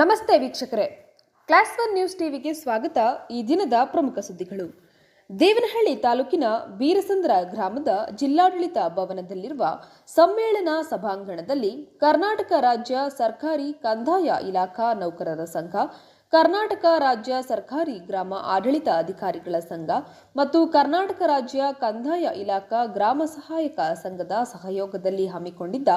ನಮಸ್ತೆ ವೀಕ್ಷಕರೇ. Class one news ಟಿವಿಗೆ ಸ್ವಾಗತ. ಈ ದಿನದ ಪ್ರಮುಖ ಸುದ್ದಿಗಳು. ದೇವನಹಳ್ಳಿ ತಾಲೂಕಿನ ಬೀರಸಂದ್ರ ಗ್ರಾಮದ ಜಿಲ್ಲಾಡಳಿತ ಭವನದಲ್ಲಿರುವ ಸಮ್ಮೇಳನ ಸಭಾಂಗಣದಲ್ಲಿ ಕರ್ನಾಟಕ ರಾಜ್ಯ ಸರ್ಕಾರಿ ಕಂದಾಯ ಇಲಾಖಾ ನೌಕರರ ಸಂಘ ಕರ್ನಾಟಕ ರಾಜ್ಯ ಸರ್ಕಾರಿ ಗ್ರಾಮ ಆಡಳಿತ ಅಧಿಕಾರಿಗಳ ಸಂಘ ಮತ್ತು ಕರ್ನಾಟಕ ರಾಜ್ಯ ಕಂದಾಯ ಇಲಾಖಾ ಗ್ರಾಮ ಸಹಾಯಕ ಸಂಘದ ಸಹಯೋಗದಲ್ಲಿ ಹಮ್ಮಿಕೊಂಡಿದ್ದ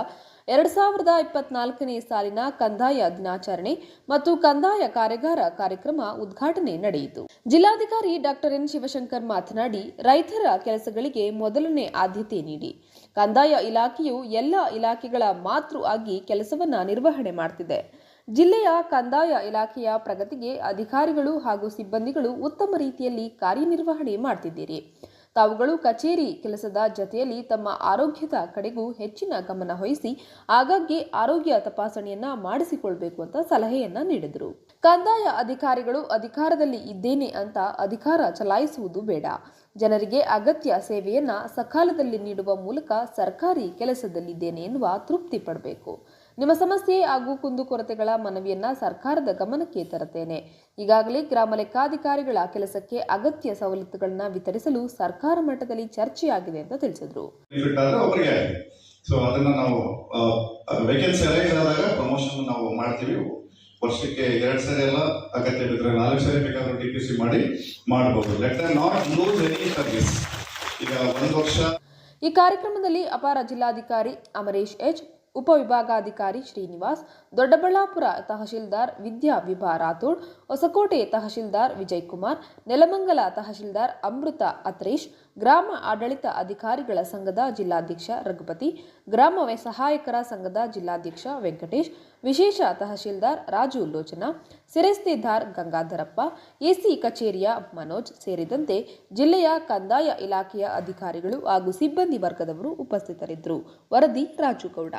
ಎರಡ್ ಸಾವಿರದ ಇಪ್ಪತ್ನಾಲ್ಕನೇ ಸಾಲಿನ ಕಂದಾಯ ದಿನಾಚರಣೆ ಮತ್ತು ಕಂದಾಯ ಕಾರ್ಯಾಗಾರ ಕಾರ್ಯಕ್ರಮ ಉದ್ಘಾಟನೆ ನಡೆಯಿತು. ಜಿಲ್ಲಾಧಿಕಾರಿ ಡಾಕ್ಟರ್ ಎನ್. ಶಿವಶಂಕರ್ ಮಾತನಾಡಿ, ರೈತರ ಕೆಲಸಗಳಿಗೆ ಮೊದಲನೇ ಆದ್ಯತೆ ನೀಡಿ. ಕಂದಾಯ ಇಲಾಖೆಯು ಎಲ್ಲ ಇಲಾಖೆಗಳ ಮಾತೃ ಆಗಿ ಕೆಲಸವನ್ನ ನಿರ್ವಹಣೆ ಮಾಡ್ತಿದೆ. ಜಿಲ್ಲೆಯ ಕಂದಾಯ ಇಲಾಖೆಯ ಪ್ರಗತಿಗೆ ಅಧಿಕಾರಿಗಳು ಹಾಗೂ ಸಿಬ್ಬಂದಿಗಳು ಉತ್ತಮ ರೀತಿಯಲ್ಲಿ ಕಾರ್ಯನಿರ್ವಹಣೆ ಮಾಡ್ತಿದ್ದೀರಿ. ತಾವುಗಳು ಕಚೇರಿ ಕೆಲಸದ ಜತೆಯಲ್ಲಿ ತಮ್ಮ ಆರೋಗ್ಯದ ಕಡೆಗೂ ಹೆಚ್ಚಿನ ಗಮನ ವಹಿಸಿ ಆಗಾಗ್ಗೆ ಆರೋಗ್ಯ ತಪಾಸಣೆಯನ್ನ ಮಾಡಿಸಿಕೊಳ್ಬೇಕು ಅಂತ ಸಲಹೆಯನ್ನ ನೀಡಿದರು. ಕಂದಾಯ ಅಧಿಕಾರಿಗಳು ಅಧಿಕಾರದಲ್ಲಿ ಇದ್ದೇನೆ ಅಂತ ಅಧಿಕಾರ ಚಲಾಯಿಸುವುದು ಬೇಡ. ಜನರಿಗೆ ಅಗತ್ಯ ಸೇವೆಯನ್ನ ಸಕಾಲದಲ್ಲಿ ನೀಡುವ ಮೂಲಕ ಸರ್ಕಾರಿ ಕೆಲಸದಲ್ಲಿದ್ದೇನೆ ಎನ್ನುವ ತೃಪ್ತಿ ಪಡಬೇಕು. ನಿಮ್ಮ ಸಮಸ್ಯೆ ಹಾಗೂ ಕುಂದುಕೊರತೆಗಳ ಮನವಿಯನ್ನ ಸರ್ಕಾರದ ಗಮನಕ್ಕೆ ತರುತ್ತೇನೆ. ಈಗಾಗಲೇ ಗ್ರಾಮ ಲೆಕ್ಕಾಧಿಕಾರಿಗಳ ಕೆಲಸಕ್ಕೆ ಅಗತ್ಯ ಸವಲತ್ತುಗಳನ್ನ ವಿತರಿಸಲು ಸರ್ಕಾರ ಮಟ್ಟದಲ್ಲಿ ಚರ್ಚೆಯಾಗಿದೆ ಅಂತ ತಿಳಿಸಿದ್ರು. ಸೊ ಅದನ್ನ ನಾವು ವೇಕೆನ್ಸಿ ಆದಾಗ ಪ್ರಮೋಷನ್ ನಾವು ಮಾಡ್ತೀವಿ. ವರ್ಷಕ್ಕೆ ಎರಡ್ ಸರಿ ಎಲ್ಲ ಅಗತ್ಯ ಬಿದ್ದರೆ ನಾಲ್ಕು ಸರಿ ಬೇಕಾದ್ರೂ ಡಿ ಪಿ ಸಿ ಮಾಡಿ ಮಾಡಬಹುದು let not lose any service ಈಗ ಒಂದು ವರ್ಷ ಈ ಕಾರ್ಯಕ್ರಮದಲ್ಲಿ ಅಪಾರ ಜಿಲ್ಲಾಧಿಕಾರಿ ಅಮರೇಶ್ ಎಚ್ ಉಪವಿಭಾಗಾಧಿಕಾರಿ ಶ್ರೀನಿವಾಸ್, ದೊಡ್ಡಬಳ್ಳಾಪುರ ತಹಶೀಲ್ದಾರ್ ವಿದ್ಯಾ ವಿಭಾ ರಾಥೋಡ್, ಹೊಸಕೋಟೆ ತಹಶೀಲ್ದಾರ್ ವಿಜಯ್ ಕುಮಾರ್ ನೆಲಮಂಗಲ ತಹಶೀಲ್ದಾರ್ ಅಮೃತ ಅತ್ರೇಶ್, ಗ್ರಾಮ ಆಡಳಿತ ಅಧಿಕಾರಿಗಳ ಸಂಘದ ಜಿಲ್ಲಾಧ್ಯಕ್ಷ ರಘುಪತಿ ಗ್ರಾಮ ಸಹಾಯಕರ ಸಂಘದ ಜಿಲ್ಲಾಧ್ಯಕ್ಷ ವೆಂಕಟೇಶ್, ವಿಶೇಷ ತಹಶೀಲ್ದಾರ್ ರಾಜು ಲೋಚನಾ ಸಿರಸ್ತೆದಾರ್ ಗಂಗಾಧರಪ್ಪ, ಎಸಿ ಕಚೇರಿಯ ಮನೋಜ್ ಸೇರಿದಂತೆ ಜಿಲ್ಲೆಯ ಕಂದಾಯ ಇಲಾಖೆಯ ಅಧಿಕಾರಿಗಳು ಹಾಗೂ ಸಿಬ್ಬಂದಿ ವರ್ಗದವರು ಉಪಸ್ಥಿತರಿದ್ದರು. ವರದಿ ರಾಜುಗೌಡ.